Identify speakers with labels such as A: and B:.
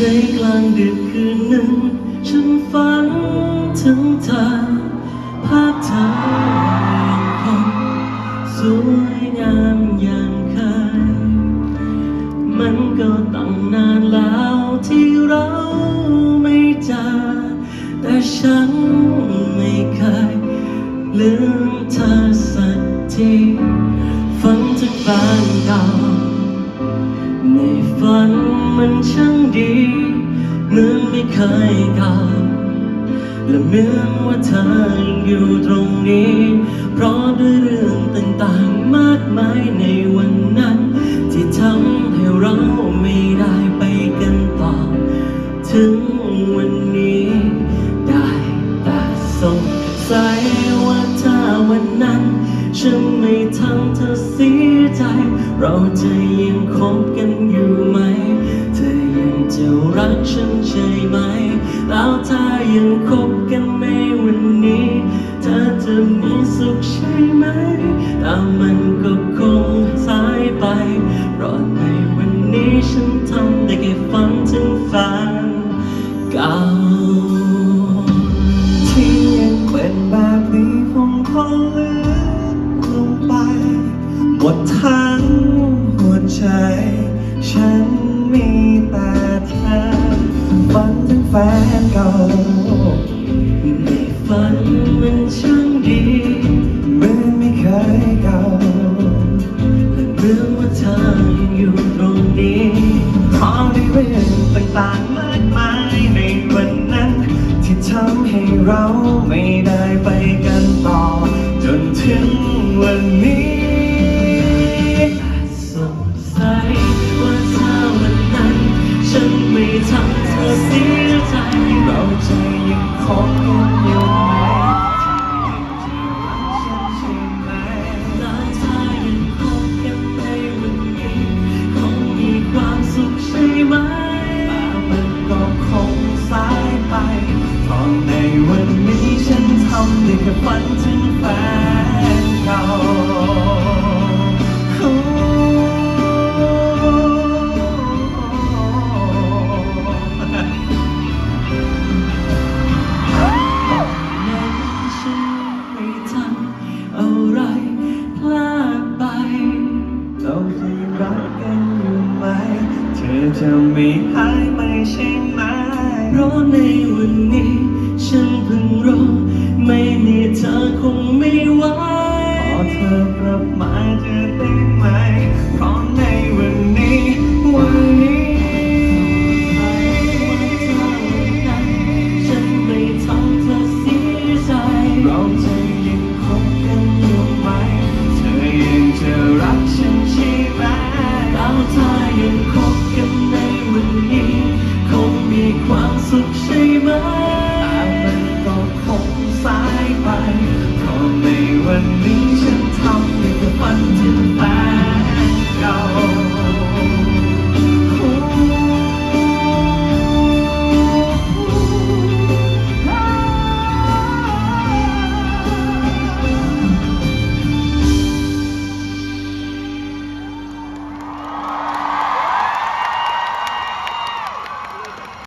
A: ในกลางดึกคืนหนึ่งฉันฝันถึงเธอภาพเธอยังคงสวยงามอย่างเคยมันก็ต้องนานแล้วที่เราไม่เจอแต่ฉัน เคยเก่าและเหมือนว่าเธอยังอยู่ตรงนี้ เพราะด้วยเรื่องต่างๆมากมายในวันนั้น ที่ทำให้เราไม่ได้ไปกันต่อ ถึงวันนี้ ได้แต่สงสัยว่าถ้าวันนั้น ฉันไม่ทำเธอเสียใจ เราจะยังคบ ยังคบกันในวันนี้ เธอจะมีสุขใช่ไหมแต่มันก็คงสายไป เพราะในวันนี้ฉันทำได้แค่ฝันถึงแฟนเก่า
B: ที่ยังเป็นแบบนี้คงคงลึกลงไปหมดทั้ง ฝันถึงแฟนเก่า
A: ในฝันมันช่างดี
B: เหมือนไม่เคยเก่า
A: และเมื่อว่าเธอยังอยู่ตรงนี้
B: พราะในเรื่องต่างๆมากมายในวันนั้น ที่ทำให้เราไม่ได้ไปกันต่อ จนถึง ฝันถึงแฟนเก่า
A: นั้นฉันไม่ทำอะไรพลาดไป
B: เราจะยังรักกันอยู่ไหม เธอจะไม่หายไปใช่ไหม
A: เพราะในวันนี้ ฉันเพิ่งรู้